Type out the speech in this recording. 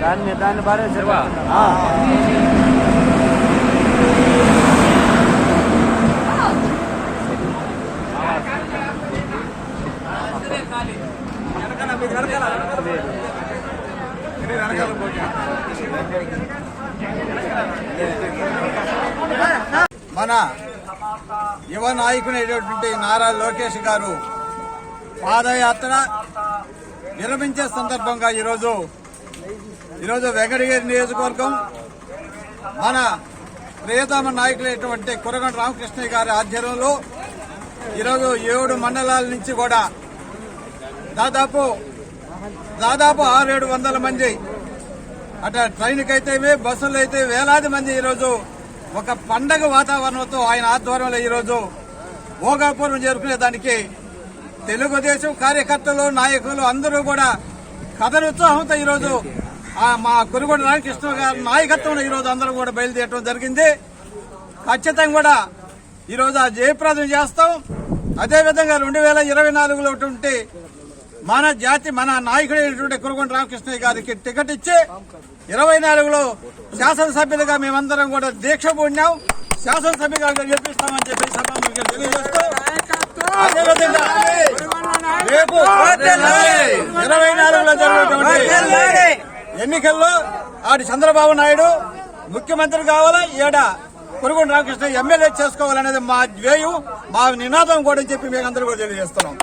దాన్ని దాన్ని బాగా శివా. మన యువ నాయకుడైనటువంటి నారా లోకేష్ గారు పాదయాత్ర విరమించే సందర్భంగా ఈరోజు ఈరోజు వెంకటగిరి నియోజకవర్గం మన ప్రియతమ నాయకులైనటువంటి కురగంట రామకృష్ణయ్య గారి ఆధ్వర్యంలో ఈరోజు ఏడు మండలాల నుంచి కూడా దాదాపు దాదాపు ఆరేడు వందల మంది అటు ట్రైన్కి బస్సులు అయితే వేలాది మంది ఈరోజు ఒక పండగ వాతావరణంతో ఆయన ఆధ్వర్యంలో ఈరోజు భోగాపురం చేరుకునే దానికి తెలుగుదేశం కార్యకర్తలు నాయకులు అందరూ కూడా కథనోత్సాహంతో ఈరోజు మా కురుగొండ రామకృష్ణ గారి నాయకత్వంలో ఈరోజు అందరూ కూడా బయలుదేరడం జరిగింది. ఖచ్చితంగా కూడా ఈరోజు ఆ జయప్రదం చేస్తాం. అదేవిధంగా రెండు వేల ఇరవై నాలుగులో ఉన్నటువంటి మన జాతి మన నాయకుడైనటువంటి కురుగొండ రామకృష్ణయ్య గారికి టికెట్ ఇచ్చి ఇరవై నాలుగులో శాసనసభ్యులుగా మేమందరం కూడా దీక్ష పూడినాం శాసనసభ్యులుగా గెలిపిస్తామని చెప్పి సభ తెలియజేస్తూ అదేవిధంగా రేపు ఇరవై నాలుగులో జరిగినటువంటి ఎన్నికల్లో ఆడి చంద్రబాబు నాయుడు ముఖ్యమంత్రి కావాలా? ఏడ కురుగుండ రామకృష్ణ ఎమ్మెల్యే చేసుకోవాలనేది మా ధ్యేయం మా నినాదం కూడా అని చెప్పి మీకు అందరూ కూడా తెలియజేస్తున్నాం.